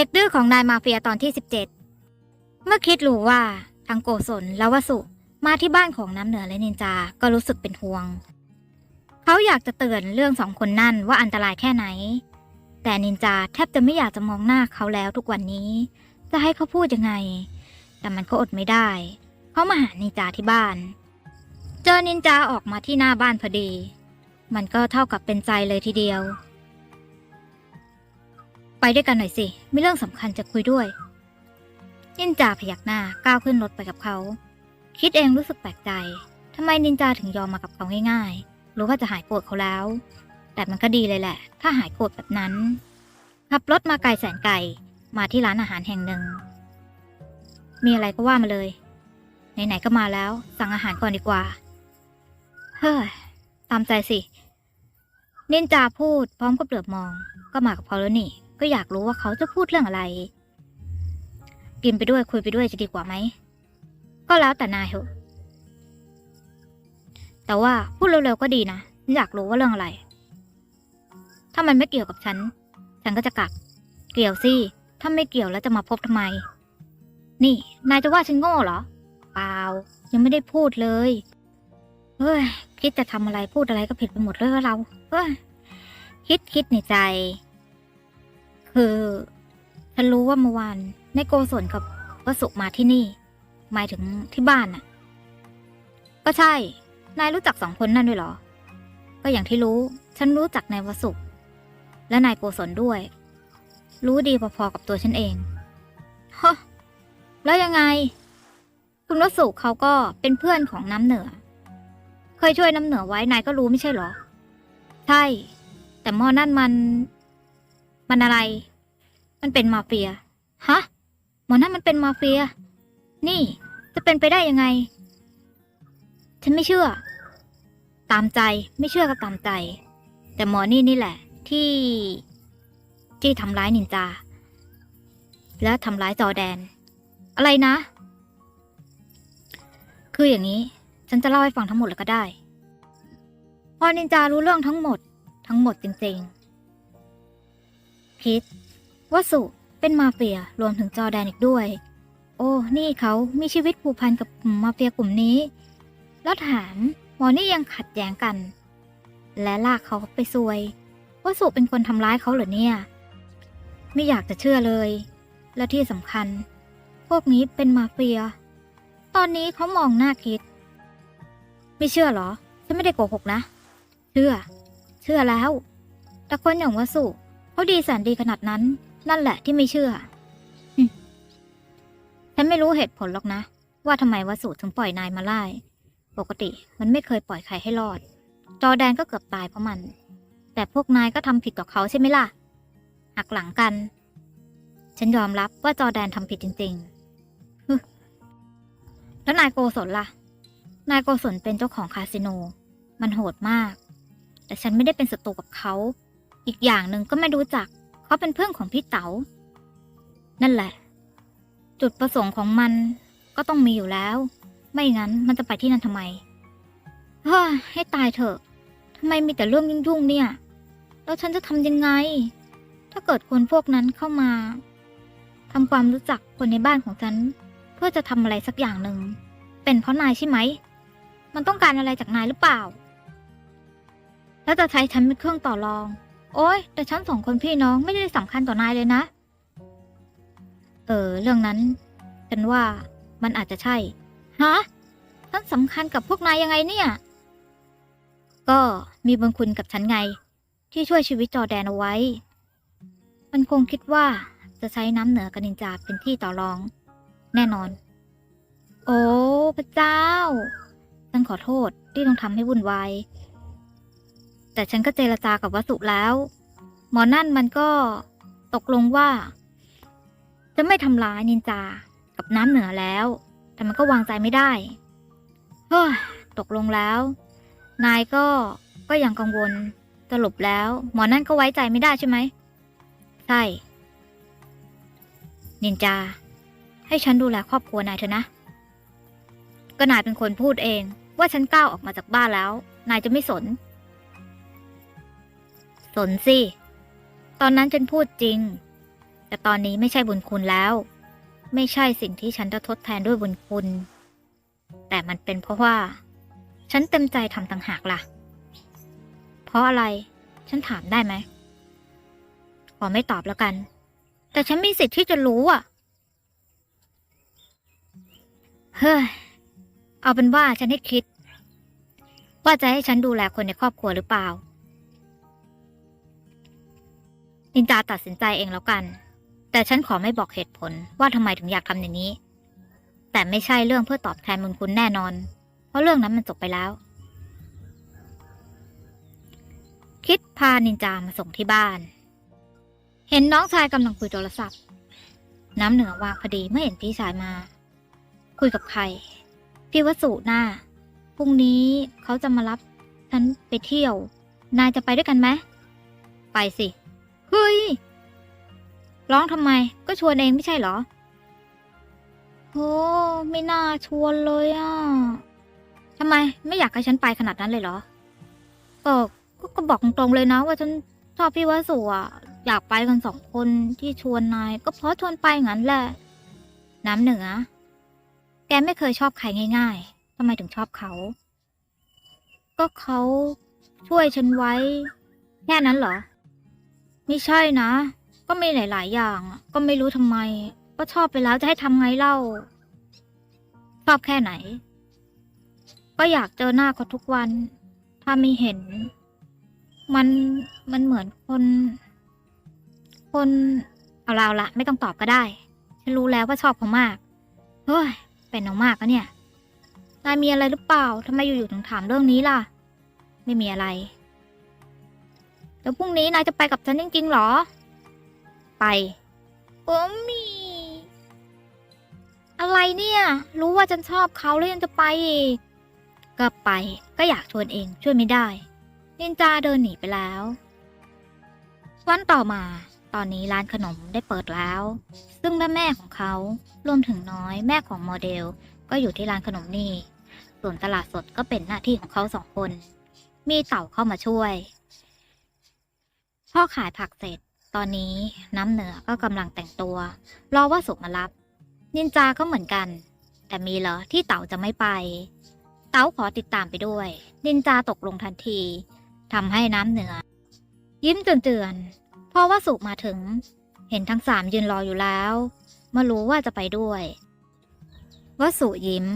ด็กดื้อของนายมาเฟียตอนที่ 17 เมื่อคิดรู้ว่าทังโกศลและวสุมาที่บ้านของน้ำเหนือและนินจา ก็รู้สึกเป็นห่วง เขาอยากจะเตือนเรื่องสองคนนั่นว่าอันตรายแค่ไหน แต่นินจาแทบจะไม่อยากจะมองหน้าเขาแล้วทุกวันนี้ จะให้เขาพูดยังไง แต่มันก็อดไม่ได้ เขามาหานินจาที่บ้าน เจอนินจาออกมาที่หน้าบ้านพอดี มันก็เท่ากับเป็นใจเลยทีเดียว ไปด้วยกันหน่อยสิ มีเรื่องสำคัญจะคุยด้วย นินจาพยักหน้าก้าวขึ้นรถไปกับเขา คิดเองรู้สึกแปลกใจทำไมนินจาถึงยอมมากับเขาง่ายๆ รู้ว่าจะหายโกรธเขาแล้ว แต่มันก็ดีเลยแหละ ถ้าหายโกรธแบบนั้น ขับรถมาไกลแสนไกล มาที่ร้านอาหารแห่งหนึ่ง มีอะไรก็ว่ามาเลย ไหนๆก็มาแล้ว สั่งอาหารก่อนดีกว่า เฮ้ย ตามใจสิ นินจาพูดพร้อมกับเหลือบมอง ก็มากับเขาแล้วนี่ ก็อยากรู้ว่าเขาจะพูดเรื่องอะไร กินไปด้วยคุยไปด้วยจะดีกว่าไหม ก็แล้วแต่นายเถอะ แต่ว่าพูดเร็วๆก็ดีนะ อยากรู้ว่าเรื่องอะไร ถ้ามันไม่เกี่ยวกับฉัน ฉันก็จะกลับ เกี่ยวสิ ถ้าไม่เกี่ยวแล้วจะมาพบทำไม นี่ นายจะว่าฉันโง่เหรอ เปล่า ยังไม่ได้พูดเลย เฮ้ย คิดจะทำอะไรพูดอะไรก็ผิดไปหมดเลยเรา เฮ้ย คิดคิดในใจ คือฉันรู้ว่าเมื่อวานในโกศลกับวสุมาที่นี่ หมายถึงที่บ้านน่ะ ก็ใช่ นายรู้จักสองคนนั่นด้วยเหรอ ก็อย่างที่รู้ ฉันรู้จักนายวสุและนายโกศลด้วย รู้ดีพอๆกับตัวฉันเองฮะแล้วยังไง คุณวสุเขาก็เป็นเพื่อนของน้ำเหนือ เคยช่วยน้ำเหนือไว้นายก็รู้ไม่ใช่เหรอ ใช่ แต่หมอนั่นมัน มันอะไร มันเป็นมาเฟีย ฮะ หมอนั่นมันเป็นมาเฟีย นี่ จะเป็นไปได้ยังไง ฉันไม่เชื่อ ตามใจไม่เชื่อก็ตามใจ แต่หมอนี่นี่แหละ ที่ที่ทำร้ายนินจา และทำร้ายจอแดน อะไรนะ คืออย่างนี้ ฉันจะเล่าให้ฟังทั้งหมดเลยก็ได้ พอนินจารู้เรื่องทั้งหมด ทั้งหมดจริงๆ คิดว่าสุเป็นมาเฟียรวมถึงจอแดนอีกด้วย โอ้ นี่เขามีชีวิตผูกพันกับกลุ่มมาเฟียกลุ่มนี้ แล้วถามหมอนี่ยังขัดแย้งกัน และลากเขาไปซวย วสุเป็นคนทำร้ายเขาเหรอเนี่ย ไม่อยากจะเชื่อเลย และที่สำคัญ พวกนี้เป็นมาเฟีย ตอนนี้เขามองหน้าคิด ไม่เชื่อเหรอ ฉันไม่ได้โกหกนะ เชื่อ เชื่อแล้ว แต่คนอย่างวสุ เขาดีแสนดีขนาดนั้น นั่นแหละที่ไม่เชื่อฉันไม่รู้เหตุผลหรอกนะ ว่าทำไมวสุถึงปล่อยนายมาไล่ ปกติมันไม่เคยปล่อยใครให้รอด จอแดนก็เกือบตายเพราะมัน แต่พวกนายก็ทำผิดต่อเขาใช่ไหมล่ะ หักหลังกัน ฉันยอมรับว่าจอแดนทำผิดจริงๆ แล้วนายโกศลล่ะ นายโกศลเป็นเจ้าของคาสิโน มันโหดมาก แต่ฉันไม่ได้เป็นศัตรูกับเขา อีกอย่างหนึ่งก็ไม่รู้จัก เขาเป็นเพื่อนของพี่เต๋า นั่นแหละ จุดประสงค์ของมันก็ต้องมีอยู่แล้ว ไม่งั้นมันจะไปที่นั่นทำไมเฮ้ยให้ตายเถอะทำไมมีแต่เรื่องยุ่งๆเนี่ย แล้วฉันจะทำยังไง ถ้าเกิดคนพวกนั้นเข้ามาทำความรู้จักคนในบ้านของฉัน เพื่อจะทำอะไรสักอย่างหนึ่ง เป็นเพราะนายใช่ไหม มันต้องการอะไรจากนายหรือเปล่า แล้วจะใช้ฉันเป็นเครื่องต่อรอง โอ้ยแต่ฉันสองคนพี่น้องไม่ได้สำคัญต่อนายเลยนะ เออ เรื่องนั้นฉันว่ามันอาจจะใช่ ฮะ ฉันสำคัญกับพวกนายยังไงเนี่ย ก็มีบุญคุณกับฉันไง ที่ช่วยชีวิตจอแดนเอาไว้ มันคงคิดว่าจะใช้น้ำเหนือกับนินจาเป็นที่ต่อรอง แน่นอน โอ้ พระเจ้า ฉันขอโทษที่ต้องทำให้วุ่นวาย แต่ฉันก็เจรจากับวสุแล้ว หมอนั่นมันก็ตกลงว่า จะไม่ทำร้ายนินจา กับน้ำเหนือแล้ว แต่มันก็วางใจไม่ได้เฮ้ยตกลงแล้ว นายก็ก็ยังกังวลสรุปแล้ว หมอนั่นก็ไว้ใจไม่ได้ใช่ไหมใช่นินจา ให้ฉันดูแลครอบครัวนายเถอะนะ ก็นายเป็นคนพูดเอง ว่าฉันก้าวออกมาจากบ้านแล้ว นายจะไม่สน นสิ ตอนนั้นฉันพูดจริง แต่ตอนนี้ไม่ใช่บุญคุณแล้ว ไม่ใช่สิ่งที่ฉันจะทดแทนด้วยบุญคุณ แต่มันเป็นเพราะว่า ฉันเต็มใจทำต่างหากล่ะ เพราะอะไร ฉันถามได้ไหม ขอไม่ตอบแล้วกัน แต่ฉันมีสิทธิ์ที่จะรู้อะ เฮ้ย เอาเป็นว่าฉันให้คิด ว่าจะให้ฉันดูแลคนในครอบครัวหรือเปล่า นินจาตัดสินใจเองแล้วกัน แต่ฉันขอไม่บอกเหตุผลว่าทำไมถึงอยากทำอย่างนี้ แต่ไม่ใช่เรื่องเพื่อตอบแทนบุญคุณแน่นอน เพราะเรื่องนั้นมันจบไปแล้ว คิดพานินจามาส่งที่บ้าน เห็นน้องชายกำลังคุยโทรศัพท์ น้ำเหนือวางพอดีเมื่อเห็นพี่ชายมา คุยกับใคร พี่วสุหน้าพรุ่งนี้เขาจะมารับฉันไปเที่ยว นายจะไปด้วยกันไหมไปสิ เฮ้ย ร้องทำไม ก็ชวนเองไม่ใช่เหรอ โอ้ไม่น่าชวนเลยอะทำไมไม่อยากให้ฉันไปขนาดนั้นเลยเหรอ ก็ก็ก็บอกตรงๆเลยนะ ว่าฉันชอบพี่วสุอะ อยากไปกันสองคนที่ชวนนาย ก็เพราะชวนไปงั้นแหละ น้ำเหนือ แกไม่เคยชอบใครง่าย ๆทำไมถึงชอบเขา ก็เขาช่วยฉันไว้ แค่นั้นเหรอ ไม่ใช่นะ ก็มีหลาย ๆ อย่าง ก็ไม่รู้ทำไม ก็ชอบไปแล้วจะให้ทำไงเล่า ชอบแค่ไหน ก็อยากเจอหน้าเขาทุกวัน ถ้าไม่เห็น มันมันเหมือนคน คนเอาเราละไม่ต้องตอบก็ได้ ฉันรู้แล้วว่าชอบเขามากเฮ้ยเป็นน้องมากอะเนี่ยนายมีอะไรหรือเปล่าทำไมอยู่ๆถึงถามเรื่องนี้ล่ะ ไม่มีอะไร แล้วพรุ่งนี้นายจะไปกับฉันจริงๆเหรอ ไปโอ้มี อะไรเนี่ย รู้ว่าฉันชอบเขาแล้วยังจะไปอีก ก็ไปก็อยากชวนเองช่วยไม่ได้ นินจาเดินหนีไปแล้ว วันต่อมา ตอนนี้ร้านขนมได้เปิดแล้ว ซึ่งแม่แม่ๆของเขารวมถึงน้อยแม่ของโมเดล ก็อยู่ที่ร้านขนมนี่ ส่วนตลาดสดก็เป็นหน้าที่ของเขาสองคน มีเต่าเข้ามาช่วย พ่อขายผักเสร็จ ตอนนี้น้ำเหนือก็กำลังแต่งตัว รอว่าสุกมารับ นินจาก็เหมือนกัน แต่มีเหรอที่เต่าจะไม่ไป เต่าขอติดตามไปด้วย นินจาตกลงทันทีทำให้น้ำเหนือ ยิ้มเตือนๆพอว่าสุมาถึง เห็นทั้งสามยืนรออยู่แล้วมารู้ว่าจะไปด้วยวสุยิ้ม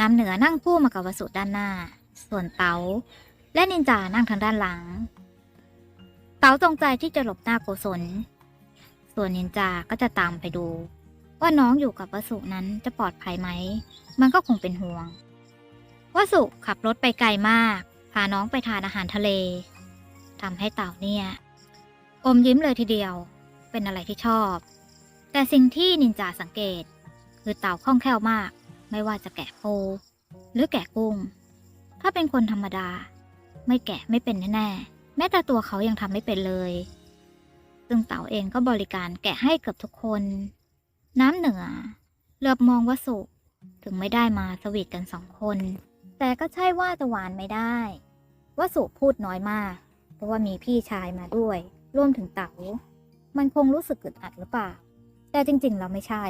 น้ำเหนือนั่งคู่มากับวสุด้านหน้า ส่วนเต๋าและนินจานั่งทางด้านหลังาจงใจที่จะหลบหน้าโกศล ส่วนนินจาก็จะตามไปดู ว่าน้องอยู่กับวสุนั้นจะปลอดภัยไหม มันก็คงเป็นห่วงวสุขับรถไปไกลมาก พาน้องไปทานอาหารทะเลทำให้เต่าเนี่ย อมยิ้มเลยทีเดียว เป็นอะไรที่ชอบ แต่สิ่งที่นินจาสังเกต คือเต่าคล่องแคล่วมาก ไม่ว่าจะแกะปูหรือแกะกุ้ง ถ้าเป็นคนธรรมดา ไม่แกะไม่เป็นแน่ๆ แม้แต่ตัวเขายังทำไม่เป็นเลย ซึ่งเต่าเองก็บริการแกะให้เกือบทุกคน น้ำเหนือเหลือบมองวสุถึงไม่ได้มาสวีทกันสองคน แต่ก็ใช่ว่าจะหวานไม่ได้วสุพูดน้อยมาก เพราะว่ามีพี่ชายมาด้วยรวมถึงเต๋า มันคงรู้สึกอึดอัดหรือเปล่า แต่จริงๆ เราไม่ใช่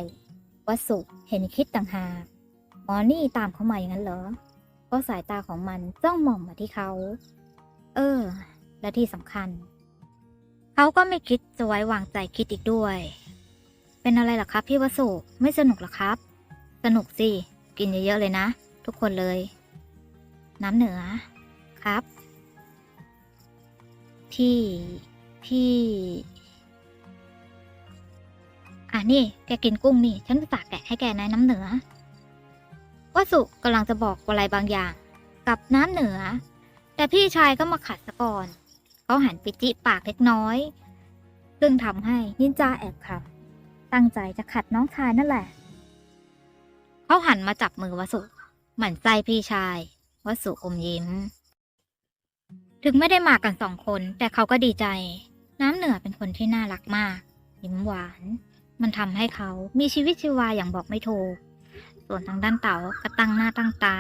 วสุเห็นคิดต่างหากมอนี่ตามเขามาอย่างนั้นเหรอเพราะสายตาของมันจ้องมองมาที่เขา เออ และที่สำคัญ เขาก็ไม่คิดจะไว้วางใจคิดอีกด้วย เป็นอะไรล่ะครับพี่วสุไม่สนุกหรอครับ สนุกสิ กินเยอะๆเลยนะ ทุกคนเลย น้ำเหนือ ครับ พี่ พี่ อะนี่ แกกินกุ้งนี่ ฉันจะตากแกะให้แกนะน้ำเหนือวสุกำลังจะบอกอะไรบางอย่าง กับน้ำเหนือ แต่พี่ชายก็มาขัดซะก่อน เขาหันไปจิปากเล็กน้อย ซึ่งทำให้นินจาแอบขับตั้งใจจะขัดน้องชายนั่นแหละ เขาหันมาจับมือวสุ หมั่นใจพี่ชายวสุอมยิ้ม ถึงไม่ได้มากันสองคน แต่เขาก็ดีใจ น้ำเหนือเป็นคนที่น่ารักมาก ยิ้มหวาน มันทำให้เขามีชีวิตชีวาอย่างบอกไม่ถูกส่วนทางด้านเต๋าก็ตั้งหน้าตั้งตา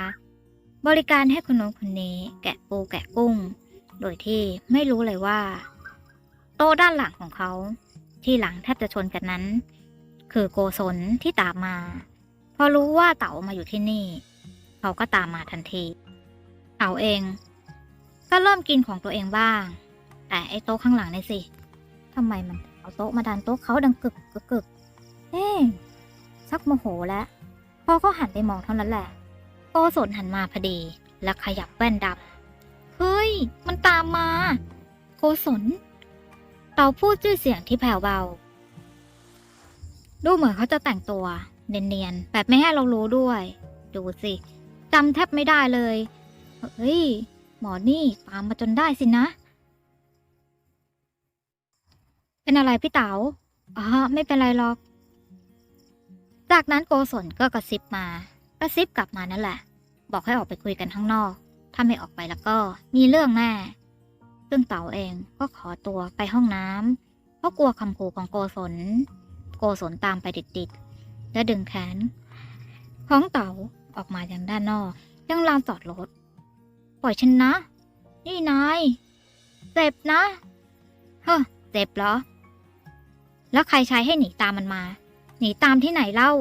บริการให้คนโน้นคนนี้ แกะปูแกะกุ้ง โดยที่ไม่รู้เลยว่า โต๊ะด้านหลังของเขา ที่หลังแทบจะชนกันนั้น คือโกศลที่ตามมา พอรู้ว่าเต๋ามาอยู่ที่นี่ เขาก็ตามมาทันทีเต๋าเอง ก็เริ่มกินของตัวเองบ้าง แต่ไอ้โต๊ะข้างหลังนี่สิทำไมมันเอาโต๊ะมาดันโต๊ะเขาดังกึกกึกกึกเอ๊ะชักโมโหแล้ว พอเขาหันไปมองเท่านั้นแหละโกศลหันมาพอดี และขยับแว่นดำ เฮ้ย มันตามมา โกศลเตาพูดด้วยเสียงที่แผ่วเบา ดูเหมือนเขาจะแต่งตัว เนียนๆ แบบไม่ให้เรารู้ด้วย ดูสิจำแทบไม่ได้เลย เฮ้ย หมอนี่ตามมาจนได้สินะ เป็นอะไรพี่เต๋าอ๋อไม่เป็นไรหรอก จากนั้นโกศลก็กระซิบมา กระซิบกลับมานั่นแหละ บอกให้ออกไปคุยกันข้างนอก ถ้าไม่ออกไปแล้วก็มีเรื่องแน่ซึ่งเต๋าเองก็ขอตัวไปห้องน้ำเพราะกลัวคำขู่ของโกศล โกศลตามไปติดๆและดึงแขนของเต๋าออกมาอย่างด้านนอกยังลานจอดรถปล่อยฉันนะ นี่นายเจ็บนะเฮ้อเจ็บเหรอ แล้วใครใช้ให้หนีตามมันมา หนีตามที่ไหนเล่า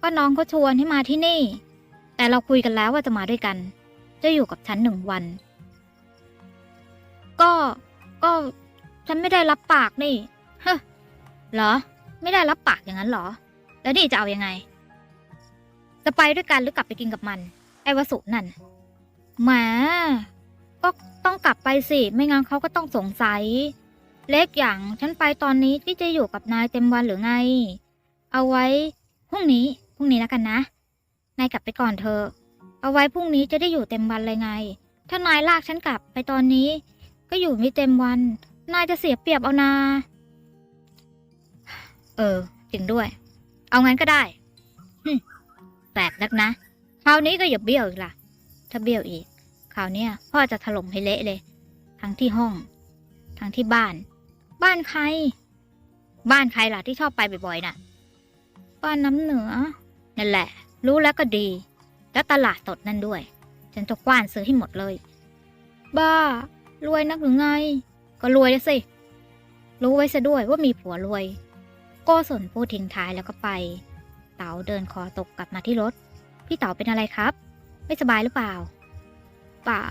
ก็น้องเขาชวนให้มาที่นี่ แต่เราคุยกันแล้วว่าจะมาด้วยกัน จะอยู่กับฉันหนึ่งวัน ก็ ก็ฉันไม่ได้รับปากนี่ เฮ้อเหรอ ไม่ได้รับปากอย่างนั้นเหรอ แล้วนี่จะเอายังไง จะไปด้วยกันหรือกลับไปกินกับมัน ไอ้วสุนั่นแหมก็ต้องกลับไปสิ ไม่งั้นเขาก็ต้องสงสัย เล็กอย่างฉันไปตอนนี้ที่จะอยู่กับนายเต็มวันหรือไง เอาไว้พรุ่งนี้พรุ่งนี้แล้วกันนะ นายกลับไปก่อนเถอะ เอาไว้พรุ่งนี้จะได้อยู่เต็มวันเลยไง ถ้านายลากฉันกลับไปตอนนี้ ก็อยู่ไม่เต็มวัน นายจะเสียเปรียบเอานา เออจริงด้วย เอางั้นก็ได้แปลกนักนะ คราวนี้ก็อย่าเบี้ยวอีกล่ะ ถ้าเบี้ยวอีก คราวเนี้ยพ่อจะถล่มให้เละเลย ทั้งที่ห้อง ทั้งที่บ้าน บ้านใคร บ้านใครล่ะที่ชอบไปบ่อยๆน่ะ บ้านน้ำเหนือ นั่นแหละ รู้แล้วก็ดี แล้วตลาดสดนั่นด้วย ฉันจะกว้านซื้อให้หมดเลย บ้า รวยนักหรือไง ก็รวยแล้วสิ รู้ไว้ซะด้วยว่ามีผัวรวย โกศลพูดทิ้งท้ายแล้วก็ไป เต๋าเดินคอตกกลับมาที่รถ พี่เต๋าเป็นอะไรครับ ไม่สบายหรือเปล่า เปล่า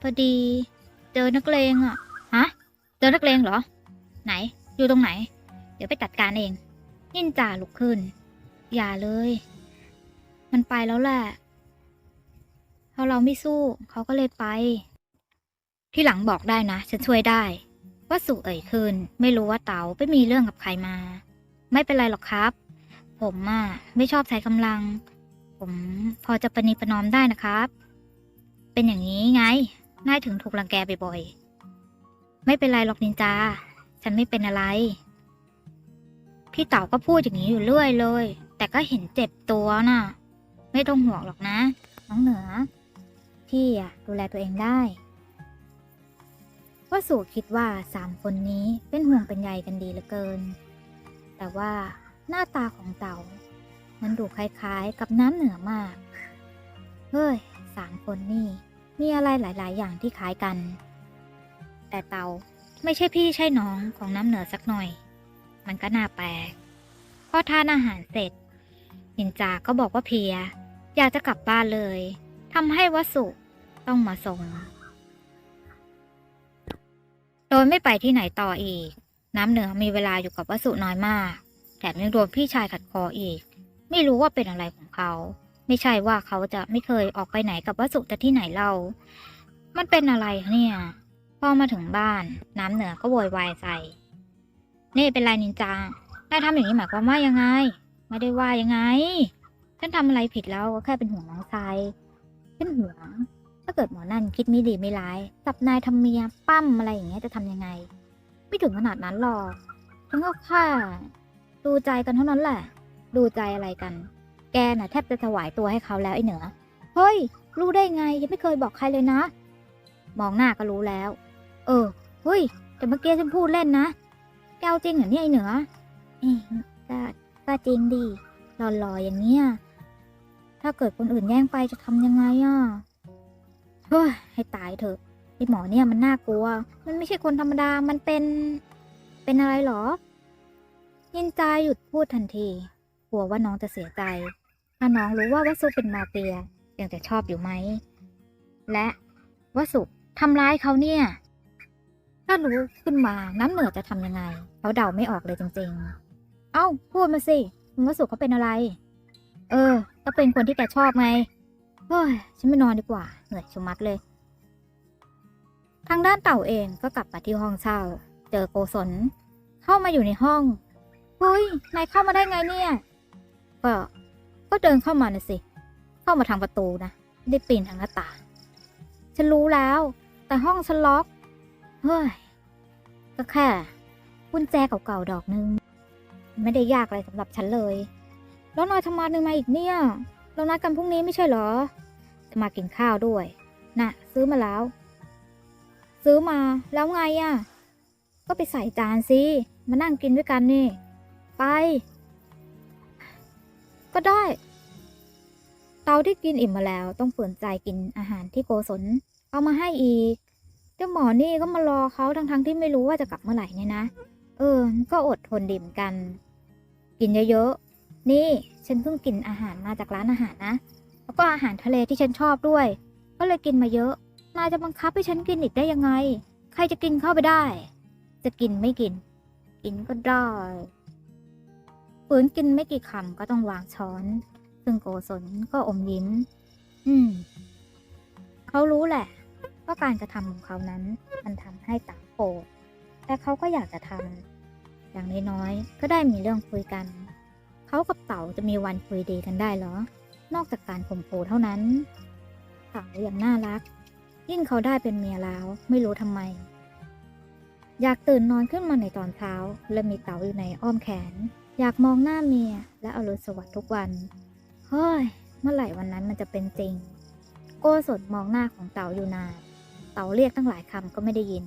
พอดี เจอนักเลงอะฮะ เจอนักเลงเหรอ ไหน อยู่ตรงไหน เดี๋ยวไปจัดการเอง นินจาลุกขึ้น อย่าเลย มันไปแล้วแหละเพ ราะเราไม่สู้เขาก็เลยไป ที่หลังบอกได้นะ ฉันช่วยได้ ว่าสุเอ่ยขึ้นไม่รู้ว่าเต๋าไปมีเรื่องกับใครมา ไม่เป็นไรหรอกครับ ผมอะไม่ชอบใช้กำลัง ผมพอจะประนีประนอมได้นะครับ เป็นอย่างนี้ไงนายถึงถูกรังแกบ่อยๆไม่เป็นไรหรอกนินจา ฉันไม่เป็นอะไร พี่เต๋าก็พูดอย่างนี้อยู่เรื่อยเลย แต่ก็เห็นเจ็บตัวน่ะ ไม่ต้องห่วงหรอกนะ น้องเหนือ พี่อะดูแลตัวเองได้วสู่คิดว่าสามคนนี้เป็นห่วงเป็นใยกันดีเหลือเกิน แต่ว่าหน้าตาของเต่า มันดูคล้ายๆกับน้ำเหนือมาก เฮ้ยสามคนนี่มีอะไรหลาย ๆ อย่างที่คล้ายกัน แต่เตาไม่ใช่พี่ใช่น้องของน้ำเหนือสักหน่อย มันก็น่าแปลกพอทานอาหารเสร็จนินจาก็บอกว่าเพีย อยากจะกลับบ้านเลยทำให้วสุ ต้องมาส่ง โดยไม่ไปที่ไหนต่ออีก น้ำเหนือมีเวลาอยู่กับวสุน้อยมาก แถมยังโดนพี่ชายขัดคออีก ไม่รู้ว่าเป็นอะไรของเขา ไม่ใช่ว่าเขาจะไม่เคยออกไปไหนกับวสุแต่ที่ไหนเล่า มันเป็นอะไรเนี่ย พอมาถึงบ้าน น้ำเหนือก็โวยวายใส่นี่เป็นไรนินจานายทำอย่างนี้หมายความว่ายังไง ไม่ได้ว่ายังไง ฉันทำอะไรผิดแล้วก็แค่เป็นห่วงน้องชายเป็นห่วงาเกิดหมอนั่นคิดไม่ดีไม่ร้ายจับนายทำเมียปั้มอะไรอย่างเงี้ยจะทำยังไง ไม่ถึงขนาดนั้นหรอกฉันก็แค่ดูใจกันเท่านั้นแหละ ดูใจอะไรกัน แกน่ะแทบจะถวายตัวให้เขาแล้วไอ้เหนือ เฮ้ย รู้ได้ไงยังไม่เคยบอกใครเลยนะ มองหน้าก็รู้แล้ว เออ เฮ้ย แต่เมื่อกี้ฉันพูดเล่นนะ แกเอาจริงเหรอเนี่ยไอ้เหนือเอ๊ก็ก็จริงดิหล่อๆอย่างเนี้ยถ้าเกิดคนอื่นแย่งไปจะทำยังไงอะ เฮ้ยให้ตายเถอะไอหมอเนี่ยมันน่ากลัว มันไม่ใช่คนธรรมดา มันเป็นเป็นอะไรหรอยินจาหยุดพูดทันที กลัวว่าน้องจะเสียใจถ้าน้องรู้ว่าวสุเป็นมาเฟียยังจะชอบอยู่ไหม และวสุทำร้ายเขาเนี่ย ถ้ารู้ขึ้นมาน้ำเหนือจะทำยังไงเขาเดาไม่ออกเลยจริง ๆ เอ้าพูดมาสิคุณวสุเขาเป็นอะไร เออ ก็เป็นคนที่แกชอบไง เฮ้ยฉันไม่นอนดีกว่า เหนื่อยชะมัดเลย ทางด้านเต่าเองก็กลับมาที่ห้องเช่า เจอโกศลเข้ามาอยู่ในห้องเฮ้ยนายเข้ามาได้ไงเนี่ย ก็ก็เดินเข้ามาน่ะสิ เข้ามาทางประตูนะไม่ได้ปีนทางหน้าต่างฉันรู้แล้ว แต่ห้องฉันล็อกเฮ้ยก็แค่กุญแจเก่าๆดอกนึง ไม่ได้ยากอะไรสำหรับฉันเลย แล้วนายทำไมนึงมาอีกเนี่ย เรานัดกันพรุ่งนี้ไม่ใช่เหรอ จะมากินข้าวด้วย น่ะ ซื้อมาแล้ว ซื้อมาแล้วไงอะ่ะ ก็ไปใส่จานสิ มานั่งกินด้วยกันนี่ ไป ก็ได้ เตาที่กินอิ่มมาแล้ว ต้องฝืนใจกินอาหารที่โกศลเอามาให้อีก เจ้าหมอนี่ก็มารอเขาทั้งๆทที่ไม่รู้ว่าจะกลับเมื่อไหร่เนี่ยนะ เออ ก็อดทนดิ่มกัน กินเยอะๆ นี่ฉันเพิ่งกินอาหารมาจากร้านอาหารนะ แล้วก็อาหารทะเลที่ฉันชอบด้วย ก็เลยกินมาเยอะ นายจะบังคับให้ฉันกินอีกได้ยังไง ใครจะกินเข้าไปได้ จะกินไม่กิน กินก็ได้ฝืนกินไม่กี่คำก็ต้องวางช้อน ซึ่งโกศลก็อมยิ้ม อืม เขารู้แหละว่าการกระทำของเขานั้น มันทำให้ต่างโกรธแต่เขาก็อยากจะทำอย่างน้อยๆก็ได้มีเรื่องคุยกัน เขากับเต๋าจะมีวันคุยดีกันได้เหรอ นอกจากการข่มขู่เท่านั้นเต๋ายังน่ารัก ยิ่งเขาได้เป็นเมียแล้วไม่รู้ทำไม อยากตื่นนอนขึ้นมาในตอนเช้า และมีเต๋าอยู่ในอ้อมแขน อยากมองหน้าเมียและอรุณสวัสดิ์ทุกวัน เฮ้ย เมื่อไหร่วันนั้นมันจะเป็นจริง โกศลมองหน้าของเต๋าอยู่นาน เต๋าเรียกตั้งหลายคำก็ไม่ได้ยิน